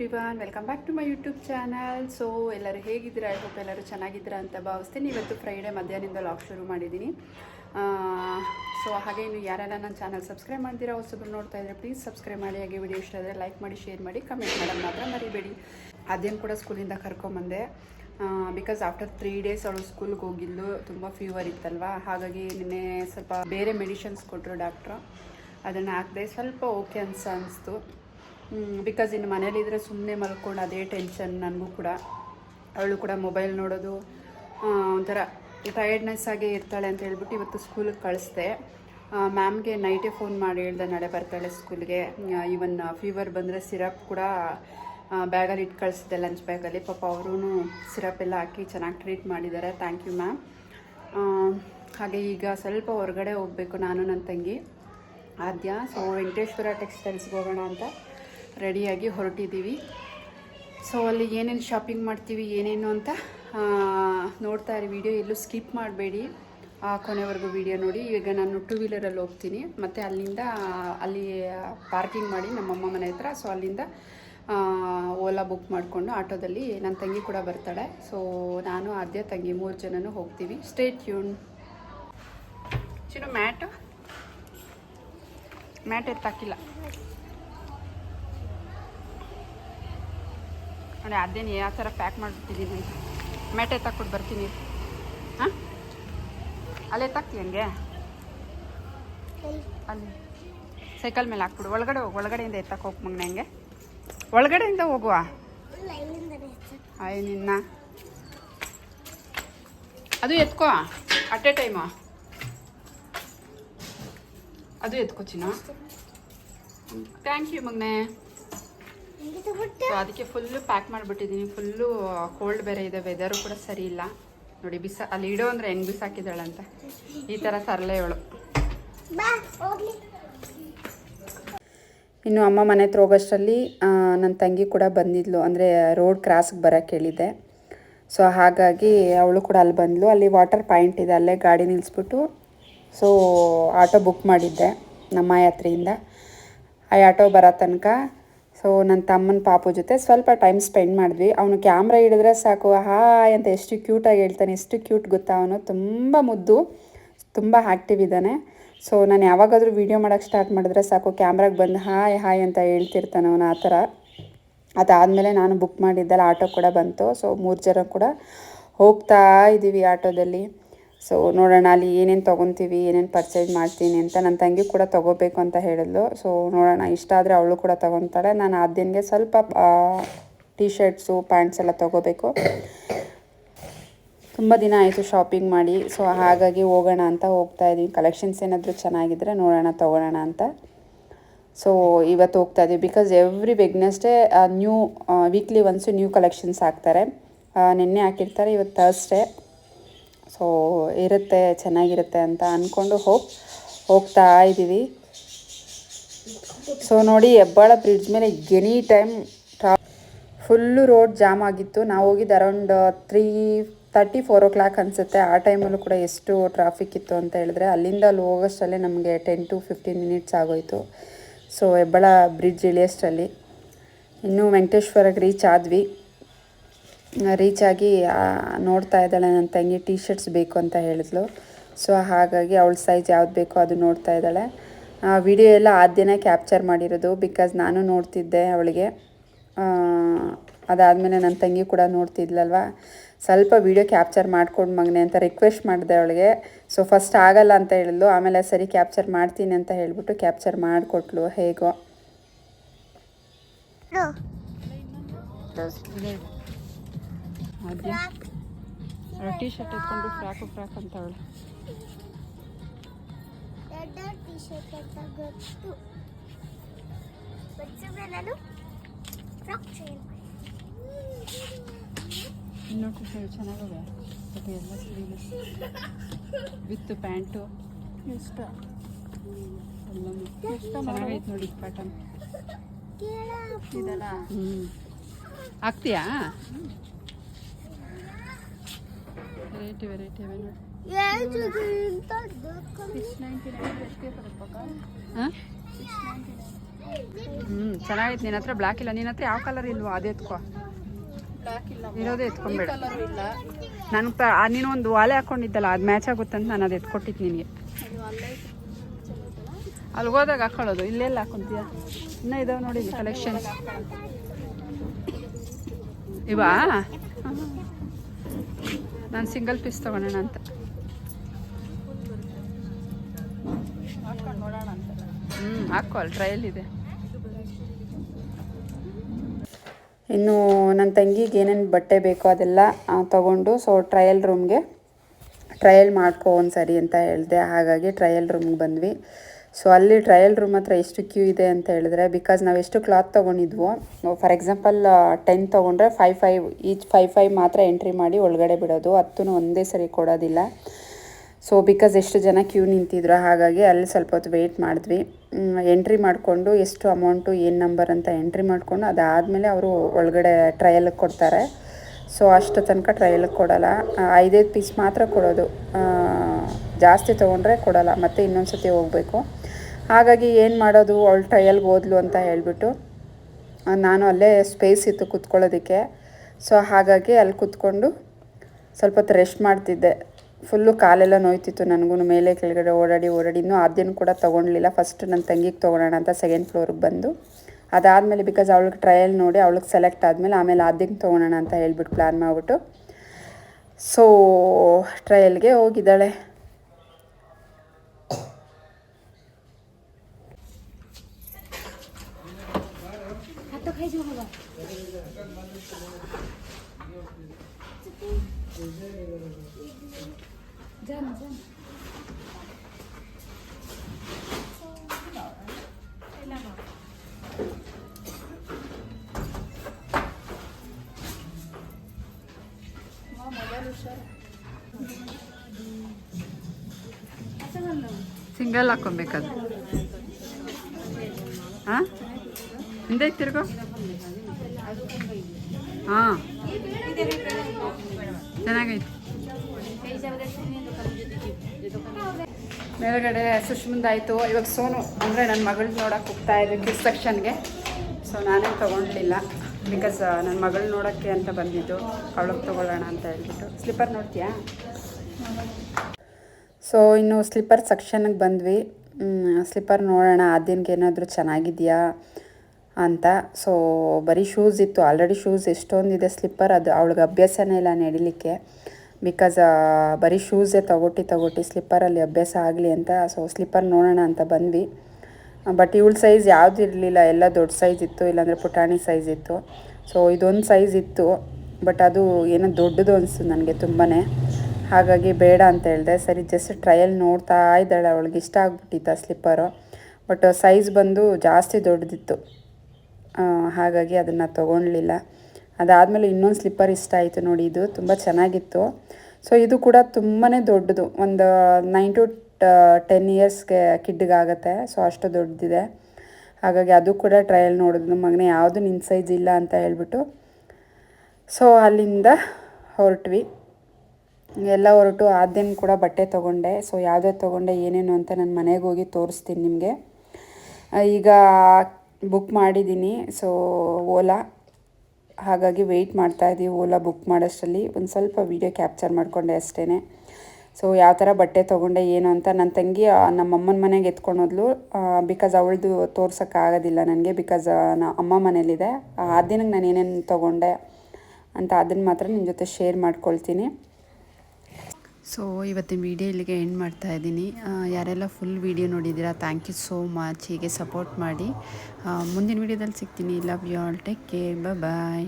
Everyone welcome back to my YouTube channel so ಎಲ್ಲರೂ ಹೇಗಿದ್ದೀರಾ? I hope ಎಲ್ಲರೂ ಚೆನ್ನಾಗಿದ್ದೀರಾ ಅಂತ ಭಾವಿಸ್ತೀನಿ. ಇವತ್ತು ಫ್ರೈಡೇ ಮಧ್ಯಾಹ್ನದಿಂದ ಲಾಗ್ ಶುರು ಮಾಡಿದ್ದೀನಿ. ಸೊ ಹಾಗೆ ಇನ್ನು ಯಾರೆಲ್ಲ ನನ್ನ ಚಾನಲ್ ಸಬ್ಸ್ಕ್ರೈಬ್ ಮಾಡ್ತೀರಾ, ಹೊಸಬ್ರು ನೋಡ್ತಾ ಇದ್ದರೆ ಪ್ಲೀಸ್ ಸಬ್ಸ್ಕ್ರೈಬ್ ಮಾಡಿ. ಹಾಗೆ ವಿಡಿಯೋ ಇಷ್ಟ ಆದರೆ ಲೈಕ್ ಮಾಡಿ ಶೇರ್ ಮಾಡಿ ಕಮೆಂಟ್ ಮಾಡೋದು ಮಾತ್ರ ಮರಿಬೇಡಿ. ಅದೇನು ಕೂಡ ಸ್ಕೂಲಿಂದ ಕರ್ಕೊಂಬಂದೆ ಬಿಕಾಸ್ ಆಫ್ಟರ್ ತ್ರೀ ಡೇಸ್ ಅವಳು ಸ್ಕೂಲ್ಗೆ ಹೋಗಿದ್ದು, ತುಂಬ ಫೀವರ್ ಇತ್ತಲ್ವಾ? ಹಾಗಾಗಿ ನಿನ್ನೆ ಸ್ವಲ್ಪ ಬೇರೆ ಮೆಡಿಷನ್ಸ್ ಕೊಟ್ಟರು ಡಾಕ್ಟ್ರು ಅದನ್ನು ಹಾಕಿದೆ ಸ್ವಲ್ಪ ಓಕೆ ಅನ್ಸ ಅನಿಸ್ತು. ಬಿಕಾಸ್ ಇನ್ನು ಮನೇಲಿದ್ರೆ ಸುಮ್ಮನೆ ಮಲ್ಕೊಂಡು ಅದೇ ಟೆನ್ಷನ್ ನನಗೂ ಕೂಡ. ಅವಳು ಕೂಡ ಮೊಬೈಲ್ ನೋಡೋದು ಒಂಥರ ಟಯರ್ಡ್ನೆಸ್ ಆಗೇ ಇರ್ತಾಳೆ ಅಂತ ಹೇಳ್ಬಿಟ್ಟು ಇವತ್ತು ಸ್ಕೂಲಿಗೆ ಕಳಿಸ್ದೆ. ಮ್ಯಾಮ್ಗೆ ನೈಟೇ ಫೋನ್ ಮಾಡಿ ಹೇಳ್ದೆ, ನಾಳೆ ಬರ್ತಾಳೆ ಸ್ಕೂಲ್ಗೆ ಈವನ್ ಫೀವರ್ ಬಂದರೆ ಸಿರಪ್ ಕೂಡ ಬ್ಯಾಗಲ್ಲಿ ಇಟ್ಟು ಕಳಿಸಿದೆ ಲಂಚ್ ಬ್ಯಾಗಲ್ಲಿ ಪಾಪ ಅವರೂ ಸಿರಪ್ ಎಲ್ಲ ಹಾಕಿ ಚೆನ್ನಾಗಿ ಟ್ರೀಟ್ ಮಾಡಿದ್ದಾರೆ ಥ್ಯಾಂಕ್ ಯು ಮ್ಯಾಮ್ ಹಾಗೆ ಈಗ ಸ್ವಲ್ಪ ಹೊರಗಡೆ ಹೋಗಬೇಕು ನಾನು ನನ್ನ ತಂಗಿ. ಆದ್ಯ ಸೊ ವೆಂಕಟೇಶ್ವರ ಟೆಕ್ಸ್ಟೈಲ್ಸ್ಗೆ ಹೋಗೋಣ ಅಂತ. ರೆಡಿಯಾಗಿ ಹೊರಟಿದ್ದೀವಿ. ಸೊ ಅಲ್ಲಿ ಏನೇನು ಶಾಪಿಂಗ್ ಮಾಡ್ತೀವಿ, ಏನೇನು ಅಂತ ನೋಡ್ತಾ ಇರಿ ವಿಡಿಯೋ ಎಲ್ಲೂ ಸ್ಕಿಪ್ ಮಾಡಬೇಡಿ. ಆ ಕೊನೆವರೆಗೂ ವಿಡಿಯೋ ನೋಡಿ. ಈಗ ನಾನು ಟೂ ವೀಲರಲ್ಲಿ ಹೋಗ್ತೀನಿ. ಮತ್ತು ಅಲ್ಲಿಂದ, ಅಲ್ಲಿ ಪಾರ್ಕಿಂಗ್ ಮಾಡಿ ನಮ್ಮಮ್ಮ ಮನೆ ಹತ್ರ. ಸೊ ಅಲ್ಲಿಂದ ಓಲಾ ಬುಕ್ ಮಾಡಿಕೊಂಡು ಆಟೋದಲ್ಲಿ ನನ್ನ ತಂಗಿ ಕೂಡ ಬರ್ತಾಳೆ. ಸೊ ನಾನು ಅದೇ ತಂಗಿ ಮೂರು ಜನನೂ ಹೋಗ್ತೀವಿ. ಸ್ಟೇಟ್ ಯೂನ್ ಚಿನ್ನು ಮ್ಯಾಟು. ಮ್ಯಾಟ್ ಎತ್ತಾಕಿಲ್ಲ. ನೋಡಿ ಅದೇನು ಯಾವ ಥರ ಪ್ಯಾಕ್ ಮಾಡಿಬಿಟ್ಟಿದ್ದೀನಿ ಅಂತ ಮೆಟೆ ಎತ್ತಾಕ್ಬಿಟ್ಟು ಬರ್ತೀನಿ. ಹಾಂ? ಅಲ್ಲೇ ಎತ್ತಾಕ್ತಿ ಹಂಗೆ? ಅಲ್ಲಿ. ಸೈಕಲ್ ಮೇಲೆ ಹಾಕ್ಬಿಡು. ಒಳಗಡೆ ಹೋಗು. ಒಳಗಡೆಯಿಂದ ಎತ್ತಕ್ಕೆ ಹೋಗಿ ಮಗನ ಹಂಗೆ. ಒಳಗಡೆಯಿಂದ ಹೋಗುವ? ಆಯ್ ನಿನ್ನ. ಅದು ಎತ್ಕೋ. ಅಟ್ ಎ ಟೈಮು ಅದು ಎತ್ಕೋ ಚಿನ್ನ. ಥ್ಯಾಂಕ್ ಯು ಮಗನೇ. ಸೊ ಅದಕ್ಕೆ ಫುಲ್ಲು ಪ್ಯಾಕ್ ಮಾಡಿಬಿಟ್ಟಿದ್ದೀನಿ ಫುಲ್ಲು ಕೋಲ್ಡ್ ಬೇರೆ ಇದೆ. ವೆದರು ಕೂಡ ಸರಿ ಇಲ್ಲ. ನೋಡಿ ಬಿಸ ಅಲ್ಲಿ ಇಡೋ ಅಂದರೆ ಹೆಂಗೆ ಬಿಸಾಕಿದಾಳಂತ ಈ ಥರ ತರಲೆ ಇವಳು. ಇನ್ನು ಅಮ್ಮ ಮನೆ ಹತ್ರ ಹೋಗೋಷ್ಟರಲ್ಲಿ ನನ್ನ ತಂಗಿ ಕೂಡ ಬಂದಿದ್ಲು. ಅಂದರೆ ರೋಡ್ ಕ್ರಾಸ್ಗೆ ಬರೋಕ್ಕೆ ಹೇಳಿದ್ದೆ ಸೊ ಹಾಗಾಗಿ ಅವಳು ಕೂಡ ಅಲ್ಲಿ ಬಂದಳು ಅಲ್ಲಿ ವಾಟರ್ ಪಾಯಿಂಟ್ ಇದೆ. ಅಲ್ಲೇ ಗಾಡಿ ನಿಲ್ಲಿಸ್ಬಿಟ್ಟು ಸೊ ಆಟೋ ಬುಕ್ ಮಾಡಿದ್ದೆ ನಮ್ಮ ಯಾತ್ರೆಯಿಂದ. ಆ ಆಟೋ ಬರೋ ತನಕ ಸೊ ನನ್ನ ತಮ್ಮನ ಪಾಪು ಜೊತೆ ಸ್ವಲ್ಪ ಟೈಮ್ ಸ್ಪೆಂಡ್ ಮಾಡಿದ್ವಿ. ಅವನು ಕ್ಯಾಮ್ರಾ ಹಿಡಿದ್ರೆ ಸಾಕು, ಹಾಯ್ ಅಂತ ಎಷ್ಟು ಕ್ಯೂಟಾಗಿ ಹೇಳ್ತಾನೆ. ಎಷ್ಟು ಕ್ಯೂಟ್ ಗೊತ್ತಾ ಅವನು? ತುಂಬ ಮುದ್ದು, ತುಂಬ ಆ್ಯಕ್ಟಿವ್ ಇದ್ದಾನೆ. ಸೊ ನಾನು ಯಾವಾಗಾದರೂ ವೀಡಿಯೋ ಮಾಡೋಕ್ಕೆ ಸ್ಟಾರ್ಟ್ ಮಾಡಿದ್ರೆ ಸಾಕು ಕ್ಯಾಮ್ರಾಗೆ ಬಂದು, ಹಾಯ್ ಹಾಯ್ ಅಂತ ಹೇಳ್ತಿರ್ತಾನೆ ಅವನು ಆ ಥರ. ಅದಾದಮೇಲೆ ನಾನು ಬುಕ್ ಮಾಡಿದ್ದೆಲ್ಲ ಆಟೋ ಕೂಡ ಬಂತು. ಸೊ ಮೂರು ಜನ ಕೂಡ ಹೋಗ್ತಾ ಇದ್ದೀವಿ ಆಟೋದಲ್ಲಿ. ಸೊ ನೋಡೋಣ ಅಲ್ಲಿ ಏನೇನು ತೊಗೊತೀವಿ ಏನೇನು ಪರ್ಚೇಸ್ ಮಾಡ್ತೀನಿ ಅಂತ ನನ್ನ ತಂಗಿ ಕೂಡ ತೊಗೋಬೇಕು ಅಂತ ಹೇಳಿದ್ಲು. ಸೊ ನೋಡೋಣ ಇಷ್ಟ ಆದರೆ ಅವಳು ಕೂಡ ತೊಗೊತಾಳೆ. ನಾನು ಆದ್ಯನಿಗೆ ಸ್ವಲ್ಪ ಟೀ ಶರ್ಟ್ಸು ಪ್ಯಾಂಟ್ಸ್ ಎಲ್ಲ ತೊಗೋಬೇಕು. ತುಂಬ ದಿನ ಆಯಿತು ಶಾಪಿಂಗ್ ಮಾಡಿ. ಸೊ ಹಾಗಾಗಿ ಹೋಗೋಣ ಅಂತ ಹೋಗ್ತಾ ಇದ್ದೀನಿ. ಕಲೆಕ್ಷನ್ಸ್ ಏನಾದರೂ ಚೆನ್ನಾಗಿದ್ದರೆ ನೋಡೋಣ ತೊಗೊಳೋಣ ಅಂತ. ಸೊ ಇವತ್ತು ಹೋಗ್ತಾ ಇದ್ದೀವಿ. Because every Wednesday new weekly ones new collections ಹಾಕ್ತಾರೆ. ಆ, ನಿನ್ನೆ ಹಾಕಿರ್ತಾರೆ ಇವತ್ತು ಥರ್ಸ್ಡೇ ಸೊ ಇರುತ್ತೆ, ಚೆನ್ನಾಗಿರುತ್ತೆ ಅಂತ ಅಂದ್ಕೊಂಡು ಹೋಗಿ, ಹೋಗ್ತಾ ಇದ್ದೀವಿ. ಸೊ ನೋಡಿ, ಹೆಬ್ಬಾಳ ಬ್ರಿಡ್ಜ್ ಮೇಲೆ ಎನಿ ಟೈಮ್ ಟ್ರಾ ಫುಲ್ಲು ರೋಡ್ ಜಾಮ್ ಆಗಿತ್ತು. ನಾವು ಹೋಗಿದ್ದು around three thirty four o'clock ಅನಿಸುತ್ತೆ. ಆ ಟೈಮಲ್ಲೂ ಕೂಡ ಎಷ್ಟು ಟ್ರಾಫಿಕ್ ಇತ್ತು ಅಂತ ಹೇಳಿದ್ರೆ, ಅಲ್ಲಿಂದ ಅಲ್ಲಿ ಹೋಗೋಷ್ಟರಲ್ಲೇ ನಮಗೆ ಟೆನ್ ಟು ಫಿಫ್ಟೀನ್ ಮಿನಿಟ್ಸ್ ಆಗೋಯಿತು. ಸೊ ಹೆಬ್ಬಾಳ ಬ್ರಿಡ್ಜ್ ಇಳಿಯೋಷ್ಟರಲ್ಲಿ. ಇನ್ನೂ ವೆಂಕಟೇಶ್ವರಕ್ಕೆ ರೀಚ್ ಆದ್ವಿ. ರೀಚ್ ಆಗಿ ಆ, ನೋಡ್ತಾ ಇದ್ದಾಳೆ ನನ್ನ ತಂಗಿ ಟಿ ಶರ್ಟ್ಸ್ ಬೇಕು ಅಂತ ಹೇಳಿದ್ಲು. ಸೊ ಹಾಗಾಗಿ ಅವಳ ಸೈಜ್ ಯಾವ್ದು ಬೇಕೋ ಅದು ನೋಡ್ತಾ ಇದ್ದಾಳೆ. ವಿಡಿಯೋ ಎಲ್ಲ ಆದ್ಯನೇ ಕ್ಯಾಪ್ಚರ್ ಮಾಡಿರೋದು ಬಿಕಾಸ್ ನಾನು ನೋಡ್ತಿದ್ದೆ ಅವಳಿಗೆ. ಅದಾದಮೇಲೆ ನನ್ನ ತಂಗಿ ಕೂಡ ನೋಡ್ತಿದ್ಲಲ್ವ? ಸ್ವಲ್ಪ ವಿಡಿಯೋ ಕ್ಯಾಪ್ಚರ್ ಮಾಡ್ಕೊಂಡು ಮಗನೆ ಅಂತ ರಿಕ್ವೆಸ್ಟ್ ಮಾಡಿದೆ ಅವಳಿಗೆ. ಸೊ ಫಸ್ಟ್ ಆಗಲ್ಲ ಅಂತ ಹೇಳಿದ್ಲು. ಆಮೇಲೆ ಸರಿ ಕ್ಯಾಪ್ಚರ್ ಮಾಡ್ತೀನಿ ಅಂತ ಹೇಳಿಬಿಟ್ಟು ಕ್ಯಾಪ್ಚರ್ ಮಾಡಿಕೊಟ್ಲು. ಹೇಗೋ. ಟೀ ಶರ್ಟ್ ಎತ್ಕೊಂಡು ಫ್ರಾಕು ಫ್ರಾಕ್ ಅಂತ ಅವಳು. ಟಿ ಶರ್ಟ್ ಅಂತ ಗೊತ್ತು. ನಾನು ಫ್ರಾಕ್ ಚೆನ್ನಾಗವೆ ಬಟ್ ಎಲ್ಲ ಸೀರೆ ವಿತ್ ಪ್ಯಾಂಟು ಇಷ್ಟ. ಎಲ್ಲ ಚೆನ್ನಾಗೈತೆ ನೋಡಿ ಪ್ಯಾಟರ್ನ್ ಇದೆಲ್ಲ? ಆಗ್ತೀಯಾ ವೆರೈಟಿ ವೆರೈಟಿ ಅವೆ ಹ್ಞೂ ಚೆನ್ನಾಗಿತ್ತು ನಿನ್ನ ಹತ್ರ ಬ್ಲ್ಯಾಕ್ ಇಲ್ಲ. ನಿನ್ನ ಹತ್ರ ಯಾವ ಕಲರ್ ಇಲ್ವೋ, ಅದೇ ಎತ್ಕೋ. ಇರೋದೇ ಎತ್ಕೊಂಬೇಡ ನನಗೆ ನೀನು ಒಂದು ವಾಲೆ ಹಾಕೊಂಡಿದ್ದಲ್ಲ, ಅದು ಮ್ಯಾಚ್ ಆಗುತ್ತಂತ ನಾನು ಅದು ಎತ್ಕೊಟ್ಟಿದ್ದು ನಿನಗೆ. ಅಲ್ಲಿ ಹೋದಾಗ ಹಾಕೊಳ್ಳೋದು. ಇಲ್ಲೆಲ್ಲ ಹಾಕೊಂತೀಯ? ಇನ್ನೂ ಇದಾವೆ ನೋಡಿ ಕಲೆಕ್ಷನ್ಸ್ ಇವಾ? ನಾನು ಸಿಂಗಲ್ ಪೀಸ್ ತೊಗೊಳೋಣ ಅಂತ. ಹ್ಞೂ ಹಾಕೋ, ಅಲ್ಲಿ ಟ್ರಯಲ್ ಇದೆ. ಇನ್ನು ನನ್ನ ತಂಗಿಗೆ ಏನೇನು ಬಟ್ಟೆ ಬೇಕೋ ಅದೆಲ್ಲ ತೊಗೊಂಡು ಸೊ ಟ್ರಯಲ್ ರೂಮ್ಗೆ ಟ್ರಯಲ್ ಮಾಡ್ಕೋ ಒಂದು ಸರಿ ಅಂತ ಹೇಳಿದೆ. ಹಾಗಾಗಿ ಟ್ರಯಲ್ ರೂಮ್ಗೆ ಬಂದ್ವಿ. ಸೊ ಅಲ್ಲಿ ಟ್ರಯಲ್ ರೂಮ್ ಹತ್ರ ಎಷ್ಟು ಕ್ಯೂ ಇದೆ ಅಂತ ಹೇಳಿದ್ರೆ ಬಿಕಾಸ್ ನಾವು ಎಷ್ಟು ಕ್ಲಾತ್ ತಗೊಂಡಿದ್ವು ಫಾರ್ ಎಕ್ಸಾಂಪಲ್ ಟೆನ್ ತೊಗೊಂಡ್ರೆ five five each five five ಮಾತ್ರ ಎಂಟ್ರಿ ಮಾಡಿ ಒಳಗಡೆ ಬಿಡೋದು. ಹತ್ತೂ ಒಂದೇ ಸರಿ ಕೊಡೋದಿಲ್ಲ. ಸೊ ಬಿಕಾಸ್ ಎಷ್ಟು ಜನ ಕ್ಯೂ ನಿಂತಿದ್ರು ಹಾಗಾಗಿ ಅಲ್ಲಿ ಸ್ವಲ್ಪ ಹೊತ್ತು ವೆಯ್ಟ್ ಮಾಡಿದ್ವಿ. ಎಂಟ್ರಿ ಮಾಡಿಕೊಂಡು ಎಷ್ಟು ಅಮೌಂಟು ಏನು ನಂಬರ್ ಅಂತ ಎಂಟ್ರಿ ಮಾಡಿಕೊಂಡು ಅದಾದಮೇಲೆ ಅವರು ಒಳಗಡೆ ಟ್ರಯಲ್ಗೆ ಕೊಡ್ತಾರೆ. ಸೊ ಅಷ್ಟು ತನಕ ಟ್ರಯಲ್ಗೆ ಕೊಡೋಲ್ಲ. ಐದೈದು ಪೀಸ್ ಮಾತ್ರ ಕೊಡೋದು. ಜಾಸ್ತಿ ತೊಗೊಂಡ್ರೆ ಕೊಡೋಲ್ಲ. ಮತ್ತೆ ಇನ್ನೊಂದು ಸತಿ ಹೋಗಬೇಕು. ಹಾಗಾಗಿ ಏನು ಮಾಡೋದು? ಅವಳು ಟ್ರಯಲ್ಗೆ ಓದ್ಲು ಅಂತ ಹೇಳಿಬಿಟ್ಟು ನಾನು ಅಲ್ಲೇ ಸ್ಪೇಸ್ ಇತ್ತು ಕುತ್ಕೊಳ್ಳೋದಕ್ಕೆ. ಸೊ ಹಾಗಾಗಿ ಅಲ್ಲಿ ಕುತ್ಕೊಂಡು ಸ್ವಲ್ಪ ಹೊತ್ತು ರೆಸ್ಟ್ ಮಾಡ್ತಿದ್ದೆ. ಫುಲ್ಲು ಕಾಲೆಲ್ಲ ನೋಯ್ತಿತ್ತು ನನಗೂ ಮೇಲೆ ಕೆಳಗಡೆ ಓಡಾಡಿ ಓಡಾಡಿ. ಇನ್ನೂ ಆದ್ಯನ ಕೂಡ ತೊಗೊಳ್ಲಿಲ್ಲ ಫಸ್ಟ್ ನನ್ನ ತಂಗಿಗೆ ತೊಗೊಳೋಣ ಅಂತ ಸೆಕೆಂಡ್ ಫ್ಲೋರಿಗೆ ಬಂದು. ಅದಾದಮೇಲೆ ಬಿಕಾಸ್ ಅವಳಿಗೆ ಟ್ರಯಲ್ ನೋಡಿ, ಅವಳಿಗೆ ಸೆಲೆಕ್ಟ್ ಆದಮೇಲೆ ಆಮೇಲೆ ಆದ್ಯಂಗೆ ತೊಗೊಳೋಣ ಅಂತ ಹೇಳ್ಬಿಟ್ಟು ಪ್ಲ್ಯಾನ್ ಮಾಡಿಬಿಟ್ಟು ಸೊ ಟ್ರಯಲ್ಗೆ ಹೋಗಿದ್ದಾಳೆ. ಸಿಂಗಲ್ ಹಾಕೊಬೇಕದು ಹಾಂ? ಹಿಂದೆ ತಿರ್ಗೋ ಹಾಂ. ಚೆನ್ನಾಗೈತೆ. ಮೇಲ್ಗಡೆ ಸುಷ್ಮಂದಾಯಿತು. ಇವಾಗ ಸೋನು ಅಂದರೆ ನನ್ನ ಮಗಳು ನೋಡೋಕೆ ಹೋಗ್ತಾ ಇದ್ದೆ ಕಿಸ್ ಸೆಕ್ಷನ್ಗೆ ಸೊ ನಾನೇ ತಗೊಂಡಿಲ್ಲ ಬಿಕಾಸ್ ನನ್ನ ಮಗಳು ನೋಡೋಕ್ಕೆ ಅಂತ ಬಂದಿದ್ದು. ಅವಳಿಗೆ ತಗೊಳ್ಳೋಣ ಅಂತ ಹೇಳ್ಬಿಟ್ಟು. ಸ್ಲಿಪ್ಪರ್ ನೋಡ್ತೀಯಾ? ಸೊ ಇನ್ನು ಸ್ಲಿಪ್ಪರ್ ಸೆಕ್ಷನ್ಗೆ ಬಂದ್ವಿ. ಸ್ಲಿಪ್ಪರ್ ನೋಡೋಣ. ಆದ್ಯನ್ಗೆ ಏನಾದರೂ ಚೆನ್ನಾಗಿದೆಯಾ? ಅಂತ. ಸೊ ಬರೀ ಶೂಸ್ ಇತ್ತು. ಆಲ್ರೆಡಿ ಶೂಸ್ ಎಷ್ಟೊಂದಿದೆ ಸ್ಲಿಪ್ಪರ್ ಅದು. ಅವಳಿಗೆ ಅಭ್ಯಾಸನೇ ಇಲ್ಲ ನಡಿಲಿಕ್ಕೆ. ಬಿಕಾಸ್ ಬರೀ ಶೂಸೇ ತಗೊಟ್ಟು ತಗೊಟ್ಟು ಸ್ಲಿಪ್ಪರಲ್ಲಿ ಅಭ್ಯಾಸ ಆಗಲಿ ಅಂತ. ಸೊ ಸ್ಲಿಪ್ಪರ್ ನೋಡೋಣ ಅಂತ ಬಂದ್ವಿ. ಬಟ್ ಇವಳ ಸೈಜ್ ಯಾವುದು ಇರಲಿಲ್ಲ. ಎಲ್ಲ ದೊಡ್ಡ ಸೈಜ್ ಇತ್ತು. ಇಲ್ಲಾಂದರೆ ಪುಟಾಣಿ ಸೈಜ್ ಇತ್ತು. ಸೊ ಇದೊಂದು ಸೈಜ್ ಇತ್ತು. ಬಟ್ ಅದು ಏನೋ ದೊಡ್ಡದು ಅನಿಸ್ತು ನನಗೆ ತುಂಬಾ ಹಾಗಾಗಿ ಬೇಡ ಅಂತ ಹೇಳಿದೆ. ಸರಿ ಜಸ್ಟ್ ಟ್ರಯಲ್ ನೋಡ್ತಾ ಇದ್ದಾಳೆ. ಅವಳಿಗೆ ಇಷ್ಟ ಆಗ್ಬಿಟ್ಟಿತ್ತು ಆ ಸ್ಲಿಪ್ಪರು ಬಟ್ ಸೈಜ್ ಬಂದು ಜಾಸ್ತಿ ದೊಡ್ಡದಿತ್ತು. ಹಾಗಾಗಿ ಅದನ್ನು ತೊಗೊಳ್ಲಿಲ್ಲ ಅದಾದಮೇಲೆ ಇನ್ನೊಂದು ಸ್ಲಿಪ್ಪರ್ ಇಷ್ಟ ಆಯಿತು ನೋಡಿ, ಇದು ತುಂಬ ಚೆನ್ನಾಗಿತ್ತು. ಸೊ ಇದು ಕೂಡ ತುಂಬಾ ದೊಡ್ಡದು. ಒಂದು ನೈನ್ ಟು ಟೆನ್ ಇಯರ್ಸ್ಗೆ ಕಿಡ್ಗಾಗತ್ತೆ. ಸೊ ಅಷ್ಟು ದೊಡ್ಡದಿದೆ. ಹಾಗಾಗಿ ಅದು ಕೂಡ ಟ್ರಯಲ್ ನೋಡಿದ್ನು ಮಗನೇ, ಯಾವುದು ನಿನ್ನ ಸೈಜ್ ಇಲ್ಲ ಅಂತ ಹೇಳ್ಬಿಟ್ಟು. ಸೊ ಅಲ್ಲಿಂದ ಹೊರಟ್ವಿ. ಎಲ್ಲ ಹೊರಟು. ಆದ್ಯನ್ ಕೂಡ ಬಟ್ಟೆ ತೊಗೊಂಡೆ. ಸೊ ಯಾವುದೇ ತೊಗೊಂಡೆ ಏನೇನು ಅಂತ ನಾನು ಮನೆಗೆ ಹೋಗಿ ತೋರಿಸ್ತೀನಿ ನಿಮಗೆ. ಈಗ ಬುಕ್ ಮಾಡಿದ್ದೀನಿ ಸೊ ಓಲಾ. ಹಾಗಾಗಿ ವೆಯ್ಟ್ ಮಾಡ್ತಾ ಇದ್ದೀವಿ ಓಲಾ ಬುಕ್ ಮಾಡೋಷ್ಟರಲ್ಲಿ. ಒಂದು ಸ್ವಲ್ಪ ವೀಡಿಯೋ ಕ್ಯಾಪ್ಚರ್ ಮಾಡಿಕೊಂಡೆ ಅಷ್ಟೇ ಸೊ ಯಾವ ಥರ ಬಟ್ಟೆ ತೊಗೊಂಡೆ, ಏನು ಅಂತ ನನ್ನ ತಂಗಿ ನಮ್ಮಮ್ಮನ ಮನೆಗೆ ಎತ್ಕೊಂಡು ಹೋದ್ಲು. ಬಿಕಾಸ್ ಅವಳದು ತೋರ್ಸೋಕ್ಕಾಗೋದಿಲ್ಲ ನನಗೆ. ಬಿಕಾಸ್ ನಾ ಅಮ್ಮ ಮನೇಲಿದೆ. ಆ ದಿನಕ್ಕೆ ನಾನು ಏನೇನು ತೊಗೊಂಡೆ ಅಂತ ಅದನ್ನು ಮಾತ್ರ ನಿಮ್ಮ ಜೊತೆ ಶೇರ್ ಮಾಡ್ಕೊಳ್ತೀನಿ. ಸೊ ಇವತ್ತಿನ ವಿಡಿಯೋ ಇಲ್ಲಿಗೆ ಎಂಡ್ ಮಾಡ್ತಾ ಇದ್ದೀನಿ. ಯಾರೆಲ್ಲ ಫುಲ್ ವಿಡಿಯೋ ನೋಡಿದ್ದೀರಾ ಥ್ಯಾಂಕ್ ಯು ಸೋ ಮಚ್ ಹೀಗೆ ಸಪೋರ್ಟ್ ಮಾಡಿ. ಮುಂದಿನ ವಿಡಿಯೋದಲ್ಲಿ ಸಿಗ್ತೀನಿ. Love you all take care bye